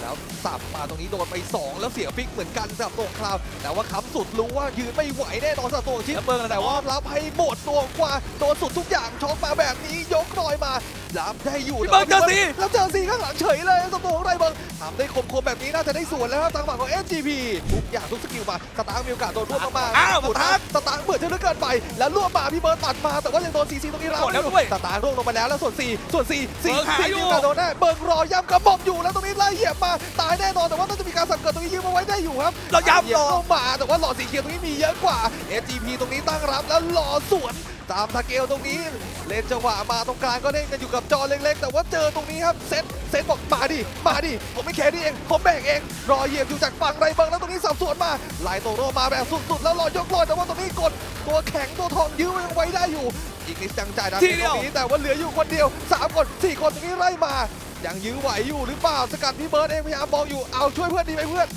แล้วสับมาตรงนี้โดนไป 2 แล้วเสียฟิกเหมือนกันสำหรับตัวของคราว แต่ว่าค้ำสุดรู้ว่ายืนไม่ไหวแน่นอนสำหรับตัวของชิปแล้วเบิ้งแล้วแต่แต่ว่าว่ารับให้หมดตัวกว่าโดนสุดทุกอย่างช็อกมาแบบนี้ยกรอยมา รับได้อยู่พี่เบิ้งเจอซีแล้วเจอซีข้างหลังเฉยเลยสำหรับตัวของไรเบิงทำได้คมๆแบบนี้น่าจะได้ส่วนแล้วครับทางฝั่งของ SGP ทุกอย่างทุกสกิลมาสตาร์มีโอกาสโดนรวบมากๆอ้าวสตาร์สตาร์เบื่อจะเลือเกินไป แล้วรวบมาพี่เบิร์ดตัดมาแต่ว่ายังโดนซีซีตรงนี้รับแล้วด้วยสตาร์ร่วงลงมาแล้วแล้วส่วนซีส่วนซีซีซีมีโอกาสโดนแน่เบิร์กรอย้ำกระบอกอยู่แล้วตรงนี้ไล่เหยียบมาตายแน่นอนแต่ว่าน่าจะมีการสับเกิดตรงนี้ยืมเอาไว้ได้อยู่ครับเราย้ำรอมาแต่ว่าหลอดสีเขียวตรงนี้มีเยอะกว่า SGP ตรงนี้ตั้งรับแล้วรอสวน ตามทาเกลตรงนี้ เล่นจังหวะมาตรงกลางก็เล่นกันอยู่กับจอเล็กๆ แต่ว่าเจอตรงนี้ครับเซตเซตบอกมาดิมาดิผมไม่แคร์นี่เองผมแบ่งเอง รอเหยียบอยู่จากฝั่งไรเบิงแล้วตรงนี้สับสวนมาไล่โตโรมาแบบสุดๆแล้วรอยกลอยแต่ว่าตรงนี้กดตัวแข็งตัวทองยื้อยังไว้ได้อยู่ อีกนิดจังใจนะทีเดียวตรงนี้แต่ว่าเหลืออยู่คนเดียวสามคนสี่คนตรงนี้ไล่มายังยื้อไหวอยู่หรือเปล่าสกัดพี่เบิร์ดเองพยายามมองอยู่เอาช่วยเพื่อนดีไหมเพื่อน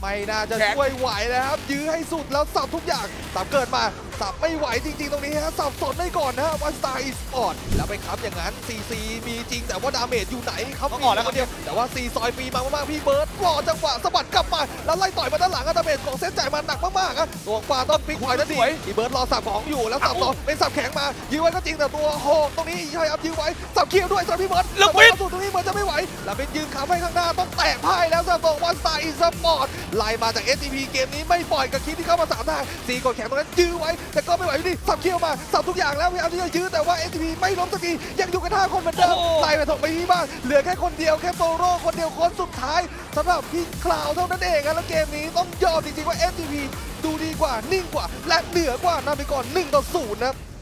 ไม่น่าจะแข็งช่วยไหวแล้วครับยื้อให้สุดแล้วสับทุกอย่างสับเกิดมาสับไม่ไหวจริงๆตรงนี้ฮะสับสนได้ก่อนนะวันสตาร์อีสปอร์ตแล้วไปค้ำอย่างนั้นซีซีมีจริงแต่ว่าดาเมจอยู่ไหนเขาต้องออกแล้วคนเดียวแต่ว่าซีซอยปีมามากๆพี่เบิร์ดรอจังหวะสะบัดกลับมาแล้วไล่ต่อยมาด้านหลังอะดาเมจของเซตจ่ายมาหนักมากๆอะตัวขวาต้องพลิกไหวทันทีสวยพี่เบิร์ดรอสับของอยู่แล้วสับต่อเป็นสับแข็งมายื้อไว้ก็จริงแต่ตัวโหกตรงนี้พยายามยื้อไว้สับเคียวด้วยสำหรับพี่เบิร์ดแล้วสับวิทสุดตรงนี้เหมือนจะไม่ไหวแล้วเป็นยืนขาให้ข้างหน้าต้องแตกพ่ายแล้วสำหรับตัววันสตาร์อีสปอร์ตไล่มาจาก SCP เกมนี้ไม่ปล่อยกับคิดที่เข้ามาสามทางสีกดแข็งตรงนั้นยื้อไว้แต่ก็ไม่ไหวอยู่ดีสับเคียวมาสับทุกอย่างแล้วพยายามที่จะยื้อแต่ว่า SCP ไม่ล้มสักทียังอยู่กันห้าคนเหมือนเดิมโอ้โหไล่ไปถกไปที่บ้านเหลือแค่คนเดียวแค่โตโร่คนเดียวคนสุดท้ายสำหรับพี่คลาวเท่านั้นเองครับแล้วเกมนี้ต้องยอมจริงๆว่า SCP ดูดีกว่านิ่งกว่าและเหนือกว่านำไปก่อน1ต่อ0นะครับ